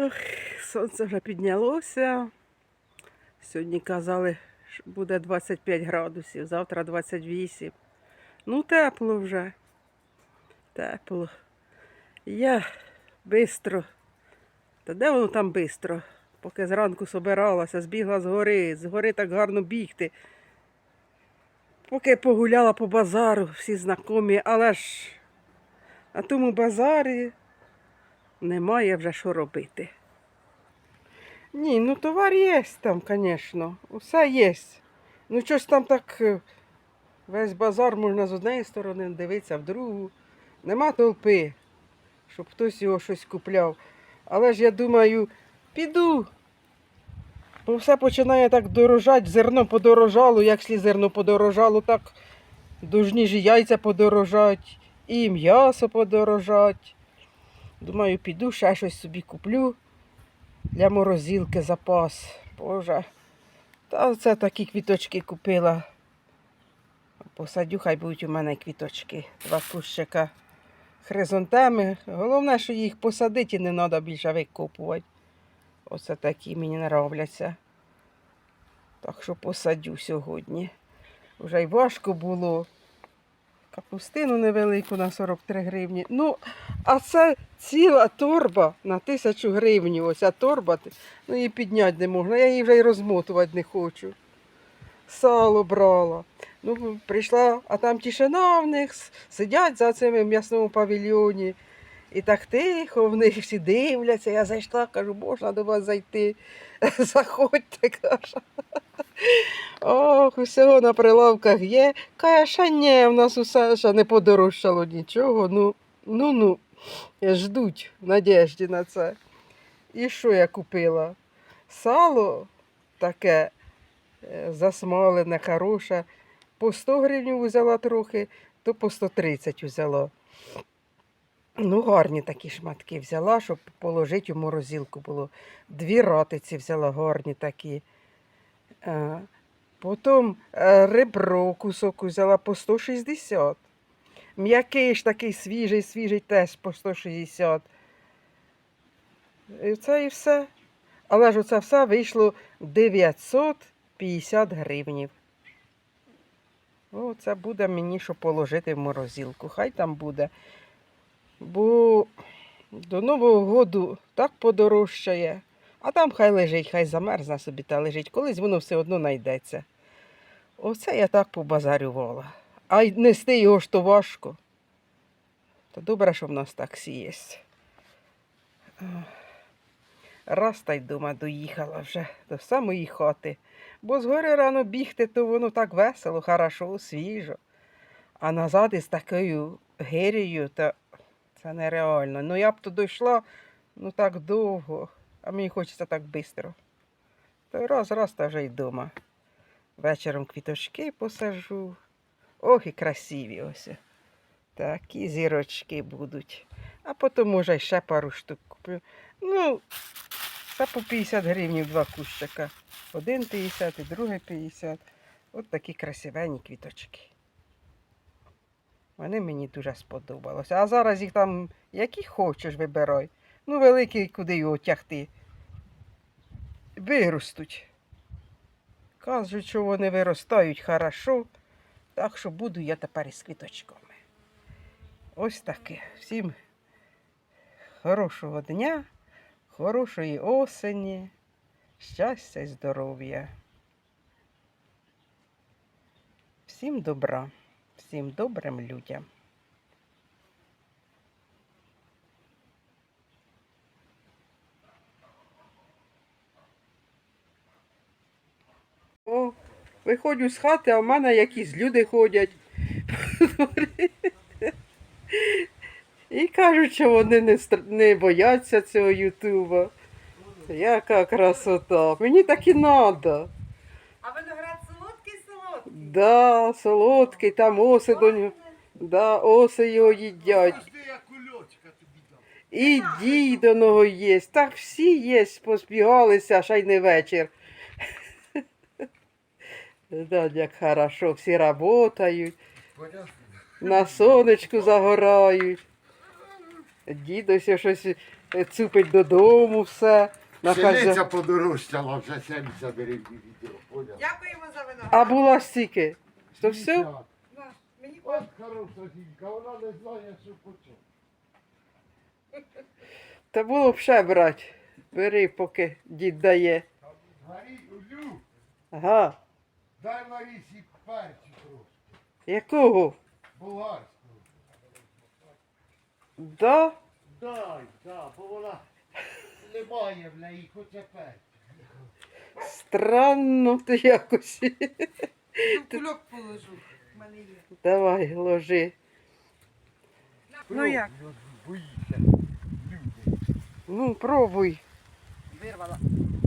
Ох, сонце вже піднялося. Сьогодні казали, що буде 25 градусів, завтра 28. Ну, тепло вже. Тепло. Я бистро. Та де воно там бистро? Поки зранку собиралася, збігла з гори, з гори так гарно бігти. Поки погуляла по базару, всі знайомі, але ж на тому базарі немає вже що робити. Ні, ну товар є там, звісно. Усе є. Ну щось там так е, весь базар можна з однієї сторони дивитися, в другу. Нема толпи, щоб хтось його щось купляв. Але ж я думаю, піду. Бо все починає так дорожати, зерно подорожало, як слід зерно подорожало, так должні ж яйця подорожать, і м'ясо подорожать. Думаю, піду, ще щось собі куплю для морозилки запас. Боже. Та це такі квіточки купила. Посадю, хай будуть у мене квіточки. Два кущика хризантеми. Головне, що їх посадити і не треба більше викопувати. Оце такі мені нравляться. Так що посадю сьогодні. Вже й важко було. Капустину невелику на 43 гривні. Ну, а це ціла торба на тисячу гривень. Ось а торба, ну її підняти не можна. Я її вже й розмотувати не хочу. Сало брала. Ну, прийшла, а там тишина в них, сидять за цими в м'ясному павільйоні. І так тихо, в них всі дивляться. Я зайшла, кажу, можна до вас зайти. Заходьте, кажу. Ох, усього на прилавках є. Каже, ні, в нас усе ще не подорожчало нічого. Ну, ну, ну, ждуть в надіжді на це. І що я купила? Сало таке е, засмалене, хороше. По 100 гривень взяла трохи, то по 130 взяла. Ну, гарні такі шматки взяла, щоб положити у морозилку було. Дві ратиці взяла гарні такі. Е, Потім е, ребро кусок взяла по 160. М'який ж такий свіжий, свіжий теж по 160. І це і все. Але ж оце все вийшло 950 гривнів. О, це буде мені що положити в морозилку. Хай там буде. Бо до Нового году так подорожчає. А там хай лежить, хай замерзне собі та лежить. Колись воно все одно знайдеться. Оце я так побазарювала. А й нести його ж то важко. То добре, що в нас таксі є. Раз та й дома доїхала вже до самої хати. Бо згори рано бігти, то воно так весело, хорошо, свіжо. А назад із такою гирею, то це нереально. Ну я б то дійшла ну так довго, а мені хочеться так швидко. То раз, раз та вже й вдома. Вечором квіточки посажу. Ох, і красиві ось. Такі зірочки будуть. А потім, може, ще пару штук куплю. Ну, це по 50 гривень два кущика. Один 50 і другий 50. От такі красивенні квіточки. Вони мені дуже сподобалося. А зараз їх там які хочеш вибирай. Ну, великий, куди його тягти. Виростуть. Кажуть, що вони виростають хорошо. Так що буду я тепер із квіточками. Ось таке. Всім хорошого дня, хорошої осені, щастя і здоров'я. Всім добра, всім добрим людям. О, виходжу з хати, а в мене якісь люди ходять. І кажуть, що вони не, стр- не бояться цього Ютуба. Яка красота. Мені так і треба. А виноград солодкий солодкий. Да, солодкий, там оси до нього. Да, оси його їдять. І дідоного є. Так всі є, поспігалися, ще й не вечір. Да, як хорошо, всі працюють, на сонечку загорають. Дідося щось е, цупить додому все. На Пшениця хазя... подорожчала, вже 70 гривень відео, поняв? Дякуємо за виноград. А була стільки. То все? На, Мені От хороша жінка, вона не знає, що почав. Та було б ще брати. Бери, поки дід дає. Гарі, Лю, Ага. Дай Ларісі перцю трошки, Якого? болгарського. Да? Дай, да, бо вона немає в неї, хоче перцю. Странно ти якось. кульок положу. В мене є. Давай, ложи. Ну як? Боїться люди. Ну, пробуй. Вирвала.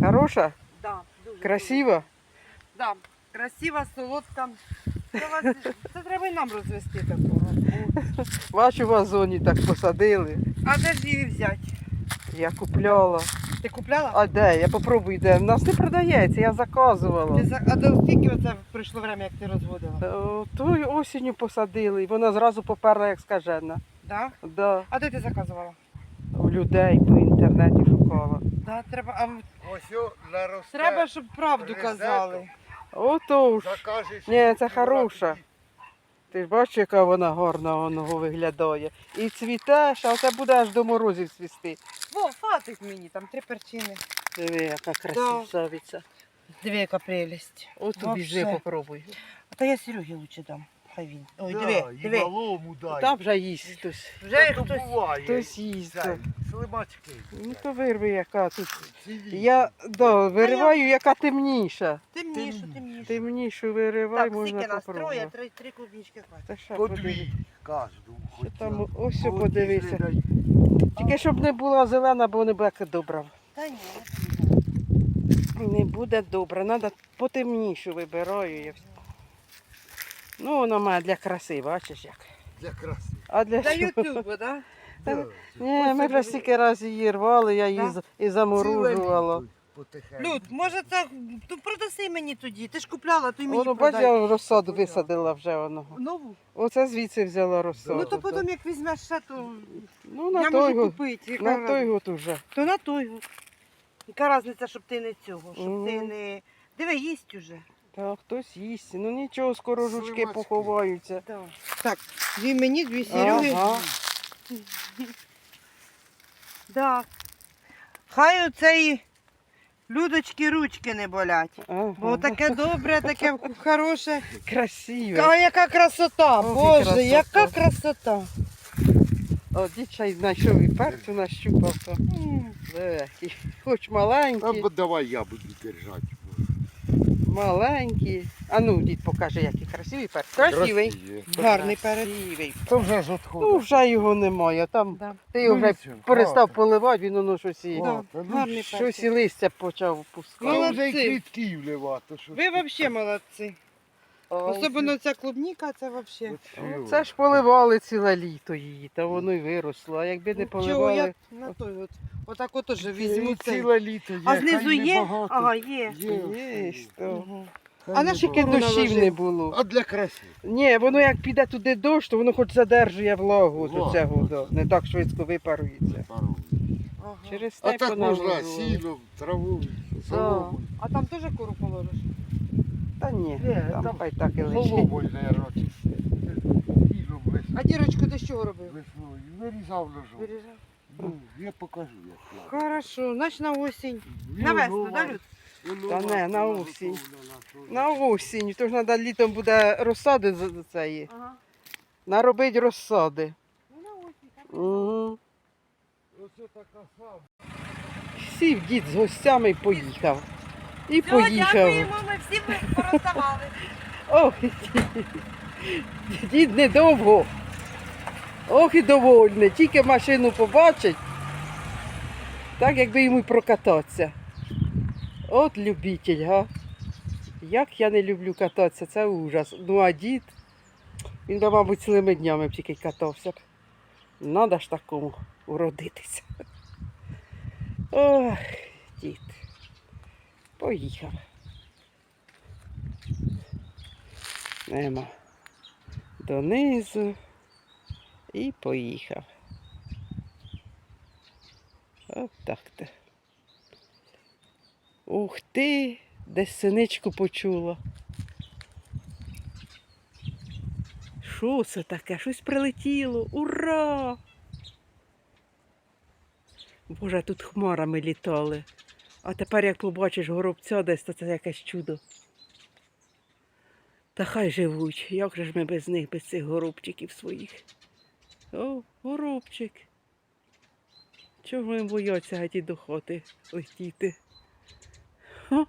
Хороша? Да, дуже. Красива? Да. Красива, солодка. Це, вас- це треба і нам розвести такого. Бачу, в вазоні так посадили. А де ж її взяти? Я купляла. Ти купляла? А де? Я попробую де. У нас не продається, я заказувала. Ти за... А до скільки оце прийшло время, як ти розводила? Е, Тою осінню посадили, і вона зразу поперла, як скажена. Да? Да. А де ти заказувала? У людей по інтернеті шукала. Да, треба, а Ось наросте. треба, щоб правду казали. Ото ж. Ні, це хороша. Ти ж бачиш, яка вона гарна воно виглядає. І цвітеш, а це буде аж до морозів цвісти. Во, хватить мені, там три перчини. Диви, яка красавиця. Диви, яка прелість. От тобі вже попробуй. А то я Серегі лучше дам. Хай він. Ой, Да, диви, і диви. малому дай. Там вже їсть хтось. Вже Та то хтось. буває. Хтось їсть. Цей, Слимачки. Ну то вирви, яка тут. Цілі. Я да, вириваю, яка темніша. Темніше, темніше. Темнішу виривай, Так, можна скільки нас? Троє, попробувати. три, три клубнички хватить. Та ще По подивись. дві. Що там, ось що подивися. Тільки щоб не була зелена, бо не буде добра. Та ні, Не буде добре, треба потемнішу вибираю. Я... вс- Ну, вона має для краси, бачиш як. Для краси. А для? Ютубу, так? Да. Ні, ми вже стільки разів її рвали, я її Да? з- і заморожувала. Потихеньку. Люд, може так, то продаси мені тоді. Ти ж купляла, то й мені Воно, бач, продай. я розсаду висадила вже воно. Нову? Оце звідси взяла розсаду. Ну то потім як візьмеш ще, то Ну, на я той можу год. купити. Яка На той раз- год уже. То на той год. Яка різниця, щоб ти не цього, щоб ти Мгм. не... Диви, їсть уже. Та хтось їсть. Ну нічого, скоро жучки Слимачки. поховаються. Так, дві мені, дві Сереги. Ага. Да. Хай оцеї людочки ручки не болять. Ага. Бо таке добре, таке хороше. Красиве. А яка красота, Ох, і Боже, красота. яка красота. О, дідчай знайшов і перцю нащупав. то. М. Хоч маленькі, Або давай я буду держати. Маленькі. А ну, дід покаже, який красивий перець. Красивий. Гарний перець. Красивий. Вже ж Ну, відходить. вже його немає. Там Да. ти його вже Дивіться, перестав гарно. поливати, він воно щось і, Да, ну, гарний щось перець. і листя почав пускати. Ну, вже і квітки вливати. що Ви взагалі молодці. Особливо ця клубніка, це взагалі. Ну. Це ж поливали ціле літо її, та воно й виросло. А якби не Чого поливали, я на той от, отак от теж візьму І цей. Ціле літо є. А знизу хай є? небагато. Ага, є. Є. є, то. Хай А на небагато. дощів наложив? не було. А для краси. Ні, воно як піде туди дощ, то воно хоч задержує влагу до Влагу. цього, да, не так швидко випарується. Ага. Через А так можна поналожували. сіном, траву, соломою. А там теж кору положиш? Та ні, Ні, там там хай так і лежить. Наверное, А дірочку ти з чого робив? весною. Вирізав ножом. Вирізав. Ну, я покажу, як. Хорошо, значить на осінь. На весну, нова- да, Люд? Та не, на осінь. На осінь, то ж треба літом буде розсади з з цієї. Ага. Наробить розсади. Ну на осінь. так. Угу. Оце така сама. Сів дід з гостями і поїхав. І Все, поїхав. дякуємо, ми всі пороздавали. Ох, дід недовго. Ох і довольний. Тільки машину побачить, так якби йому й прокататися. От любитель, га. Як я не люблю кататися, це ужас. Ну а дід, він би, мабуть, цілими днями б тільки катався б. Надо ж такому уродитися. Ох, дід. Поїхав. Нема. Донизу і поїхав. От так то. Ух ти, десь синичку почула. Що це таке? Щось прилетіло. Ура! Боже, тут хмарами літали. А тепер, як побачиш горобця десь, то це якесь чудо. Та хай живуть. Як же ж ми без них, без цих горобчиків своїх? О, горобчик. Чого вони бояться ті до летіти? От.